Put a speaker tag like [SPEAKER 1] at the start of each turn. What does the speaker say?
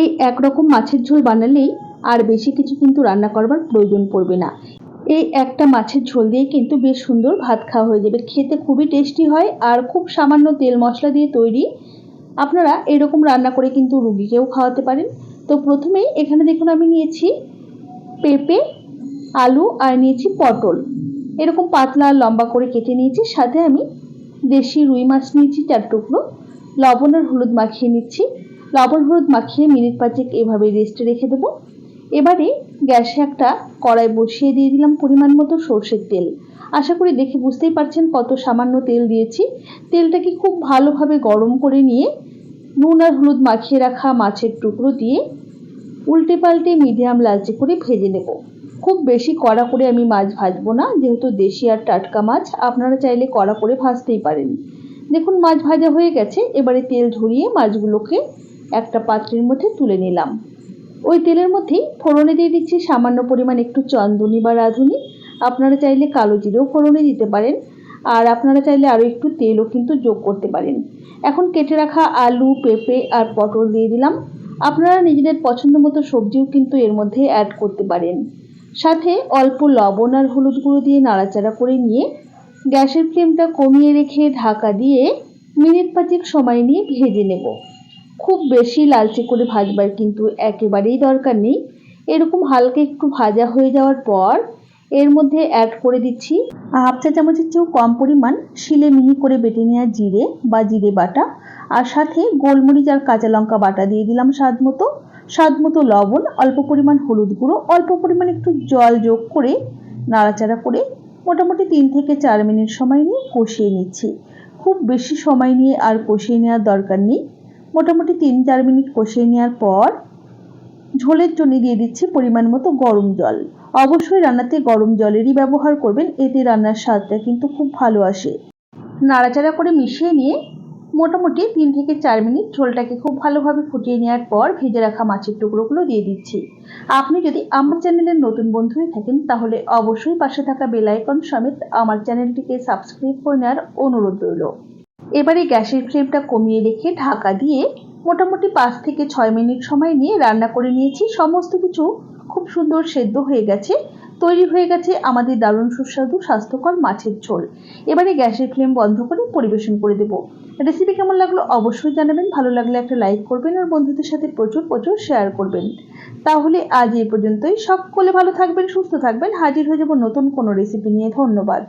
[SPEAKER 1] এই একরকম মাছের ঝোল বানালেই আর বেশি কিছু কিন্তু রান্না করবার প্রয়োজন পড়বে না। এই একটা মাছের ঝোল দিয়ে কিন্তু বেশ সুন্দর ভাত খাওয়া হয়ে যাবে। খেতে খুবই টেস্টি হয় আর খুব সামান্য তেল মশলা দিয়ে তৈরি। আপনারা এরকম রান্না করে কিন্তু রুগীকেও খাওয়াতে পারেন। তো প্রথমেই এখানে দেখুন আমি নিয়েছি পেঁপে, আলু আর নিয়েছি পটল। এরকম পাতলা লম্বা করে কেটে নিয়েছি। সাথে আমি দেশি রুই মাছ নিয়েছি, চার টুকরো। লবণ আর হলুদ মাখিয়ে নিচ্ছি। লবণ হলুদ মাখিয়ে মিনিট পাঁচেক এভাবে রেস্টে রেখে দেবো। এবারে গ্যাসে একটা কড়াই বসিয়ে দিয়ে দিলাম পরিমাণ মতো সর্ষের তেল। আশা করি দেখে বুঝতেই পারছেন কত সামান্য তেল দিয়েছি। তেলটাকে খুব ভালোভাবে গরম করে নিয়ে নুন আর হলুদ মাখিয়ে রাখা মাছের টুকরো দিয়ে উল্টে পাল্টে মিডিয়াম লালচে করে ভেজে নেব। খুব বেশি কড়া করে আমি মাছ ভাজবো না, যেহেতু দেশি আর টাটকা মাছ, আপনারা চাইলে কড়া করে ভাজতেই পারেন। দেখুন মাছ ভাজা হয়ে গেছে, এবারে তেল ঝরিয়ে মাছগুলোকে একটা পাত্রের মধ্যে তুলে নিলাম। ওই তেলের মধ্যেই ফোড়নে দিয়ে দিচ্ছি সামান্য পরিমাণ একটু চন্দনী বা রাঁধুনি। আপনারা চাইলে কালো জিরেও ফোড়নে দিতে পারেন। আর আপনারা চাইলে আরও একটু তেলও কিন্তু যোগ করতে পারেন। এখন কেটে রাখা আলু, পেঁপে আর পটল দিয়ে দিলাম। আপনারা নিজেদের পছন্দ মতো সবজিও কিন্তু এর মধ্যে অ্যাড করতে পারেন। সাথে অল্প লবণ আর হলুদ গুঁড়ো দিয়ে নাড়াচাড়া করে নিয়ে গ্যাসের ফ্লেমটা কমিয়ে রেখে ঢাকা দিয়ে মিনিট পাঁচেক সময় নিয়ে ভেজে নেব। খুব বেশি লালচে করে ভাজবার কিন্তু একেবারেই দরকার নেই। এরকম হালকা একটু ভাজা হয়ে যাওয়ার পর এর মধ্যে অ্যাড করে দিচ্ছি হাফ চা চামচের চেয়েও কম পরিমাণ শিলে মিহি করে বেটে নেওয়া জিরে বা জিরে বাটা আর সাথে গোলমরিচ আর কাঁচা লঙ্কা বাটা দিয়ে দিলাম স্বাদ মতো। স্বাদ মতো লবণ, অল্প পরিমাণ হলুদ গুঁড়ো, অল্প পরিমাণ একটু জল যোগ করে নাড়াচাড়া করে মোটামুটি তিন থেকে চার মিনিট সময় নিয়ে কষিয়ে নিচ্ছি। খুব বেশি সময় নিয়ে আর কষিয়ে নেওয়ার দরকার নেই। মোটামুটি তিন, চার মিনিট কষিয়ে নেওয়ার পর ঝোলের জন্য দিয়ে দিচ্ছি পরিমাণ মতো গরম জল। অবশ্যই রান্নাতে গরম জলেরই ব্যবহার করবেন, এতে রান্নার স্বাদটা কিন্তু খুব ভালো আসে। নাড়াচাড়া করে মিশিয়ে নিয়ে মোটামুটি তিন থেকে চার মিনিট ঝোলটাকে খুব ভালোভাবে ফুটিয়ে নেওয়ার পর ভেজে রাখা মাছের টুকরোগুলো দিয়ে দিচ্ছি। আপনি যদি আমার চ্যানেলের নতুন বন্ধু হয়ে থাকেন, তাহলে অবশ্যই পাশে থাকা বেল আইকন সমেত আমার চ্যানেলটিকে সাবস্ক্রাইব করে নেওয়ার অনুরোধ রইল। এবারে গ্যাসের ফ্লেমটা কমিয়ে রেখে ঢাকা দিয়ে মোটামুটি পাঁচ থেকে ছয় মিনিট সময় নিয়ে রান্না করে নিয়েছি। সমস্ত কিছু খুব সুন্দর সেদ্ধ হয়ে গেছে। তৈরি হয়ে গেছে আমাদের দারুণ সুস্বাদু, স্বাস্থ্যকর মাছের ঝোল। এবারে গ্যাসের ফ্লেম বন্ধ করে পরিবেশন করে দেব। রেসিপি কেমন লাগল অবশ্যই জানাবেন। ভালো লাগলে একটা লাইক করবেন আর বন্ধুদের সাথে প্রচুর প্রচুর শেয়ার করবেন। তাহলে আজ এই পর্যন্তই। সকলে ভালো থাকবেন, সুস্থ থাকবেন। হাজির হয়ে যাব নতুন কোনো রেসিপি নিয়ে। ধন্যবাদ।